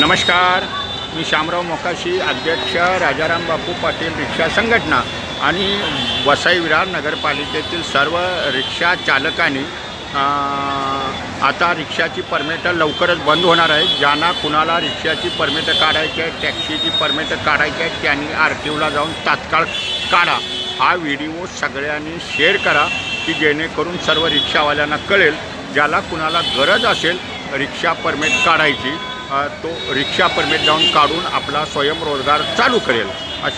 नमस्कार. मी शामराव मोकाशी अध्यक्ष राजाराम बापू पाटील रिक्षा संघटना आणि वसई विरार नगरपालिकेतील सर्व रिक्षा चालकांनी आता रिक्षाची परमिटं लवकरच बंद होणार आहे ज्यांना कुणाला रिक्षाची परमिटं काढायची आहे टॅक्सीची परमिटं काढायची आहे त्यांनी आर टी ओला जाऊन तात्काळ काढा. हा व्हिडिओ सगळ्यांनी शेअर करा की जेणेकरून सर्व रिक्षावाल्यांना कळेल ज्याला कुणाला गरज असेल रिक्षा परमिट काढायची. तो रिक्षा परमिट जाऊन काढून आपला स्वयंरोजगार चालू करेल.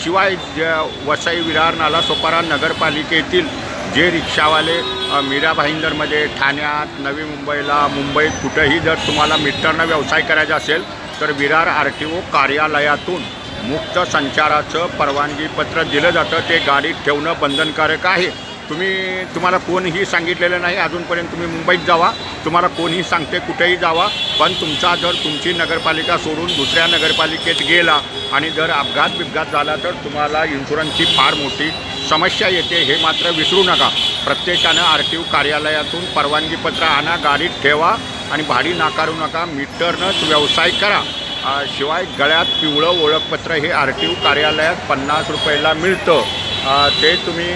शिवाय ज वसई विरार नाला सोपारा नगरपालिकेतील जे रिक्षावाले मीरा भाईंदरमध्ये ठाण्यात नवी मुंबईला मुंबईत कुठंही जर तुम्हाला मीटरनं व्यवसाय करायचा असेल तर विरार आर टी ओ कार्यालयातून मुक्त संचाराचं परवानगीपत्र दिलं जातं. ते गाडीत ठेवणं बंधनकारक आहे. तुम्ही तुम्हाला कोणीही सांगितलेलं नाही अजूनपर्यंत तुम्ही मुंबईत जावा. तुम्हाला कोणीही सांगते कुठेही जावा. पण तुमचा जर तुमची नगरपालिका सोडून दुसऱ्या नगरपालिकेत गेला आणि जर अपघात बिपघात झाला तर तुम्हाला इन्शुरन्सची फार मोठी समस्या येते. हे मात्र विसरू नका. प्रत्येकानं आर टी ओ कार्यालयातून परवानगीपत्र आणा गाडीत ठेवा आणि भाडी नाकारू नका. मीटरनंच व्यवसाय करा. शिवाय गळ्यात पिवळं ओळखपत्र हे आर टी ओ कार्यालयात पन्नास रुपयाला मिळतं. ते तुम्ही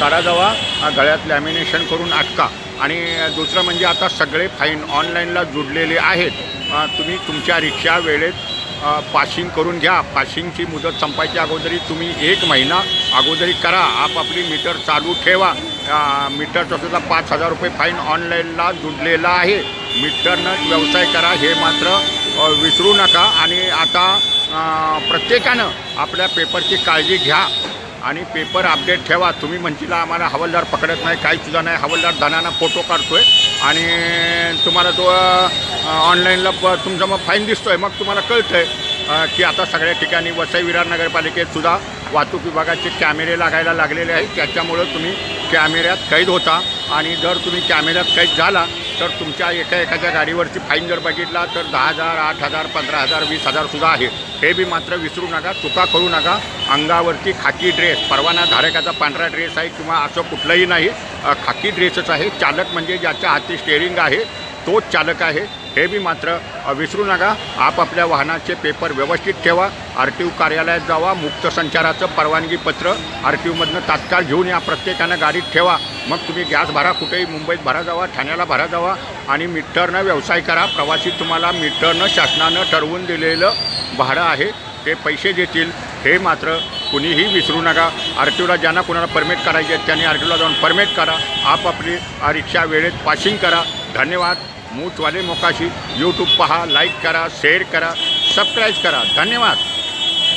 काढा जावा गळ्यात लॅमिनेशन करून अटका. आणि दुसरं म्हणजे आता सगळे फाईन ऑनलाईनला जुडलेले आहेत. तुम्ही तुमच्या रिक्षा वेळेत पाशिंग करून घ्या. पाशिंगची मुदत संपायच्या अगोदरी तुम्ही एक महिना अगोदरी करा. आपापली मीटर चालू ठेवा. मीटरचा सुद्धा पाच हजार रुपये फाईन ऑनलाईनला जुडलेला आहे. मीटरनं व्यवसाय करा हे मात्र विसरू नका. आणि आता प्रत्येकानं आपल्या पेपरची काळजी घ्या. आणि पेपर अपडेट ठेवा. तुम्ही म्हणशीला आम्हाला हवालदार पकडत नाही काही सुद्धा नाही. हवालदार धनाना फोटो काढतोय आणि तुम्हाला तो ऑनलाईनला प तुमचा मग फाईन दिसतोय. मग तुम्हाला कळतंय आहे की आता सगळ्या ठिकाणी वसई विरार नगरपालिकेत सुद्धा वाहतूक विभागाचे कॅमेरे लागायला लागलेले आहेत. त्याच्यामुळं तुम्ही कॅमेऱ्यात कैद होता आणि जर तुम्ही कॅमेऱ्यात कैद झाला तर तुमच्या एका एखाद्या गाडीवरची फाईन जर बघितला तर दहा हजार आठ हजार पंधरा हजार वीस हजारसुद्धा आहे. हे बी मात्र विसरू नका चुका करू नका. अंगावरती खाकी ड्रेस परवाना धारकाचा पांढरा ड्रेस आहे किंवा असं कुठलंही नाही खाकी ड्रेसच आहे. चालक म्हणजे ज्याच्या हाती स्टेअरिंग आहे तोच चालक आहे. हे बी मात्र विसरू नका. आपापल्या वाहनाचे पेपर व्यवस्थित ठेवा. आर टी ओ कार्यालयात जावा मुक्त संचाराचं परवानगी पत्र आर टी ओमधनं तात्काळ घेऊन या प्रत्येकानं गाडीत ठेवा. मग तुम्ही गॅस भरा कुठेही मुंबईत भरा जावा ठाण्याला भरा जावा आणि मीटरनं व्यवसाय करा. प्रवासी तुम्हाला मीटरनं शासनानं ठरवून दिलेलं भाडं आहे ते पैसे देतील. हे मात्र कुणीही विसरू नका. आर टी ओला ज्यांना कोणाला परमिट करायचे आहेत त्यांनी आर टी ओला जाऊन परमिट करा. आपापली आ, रिक्षा वेळेत पासिंग करा. धन्यवाद. मूचवाले मोकाशी. यूट्यूब पहा लाईक करा शेअर करा सबस्क्राईब करा. धन्यवाद.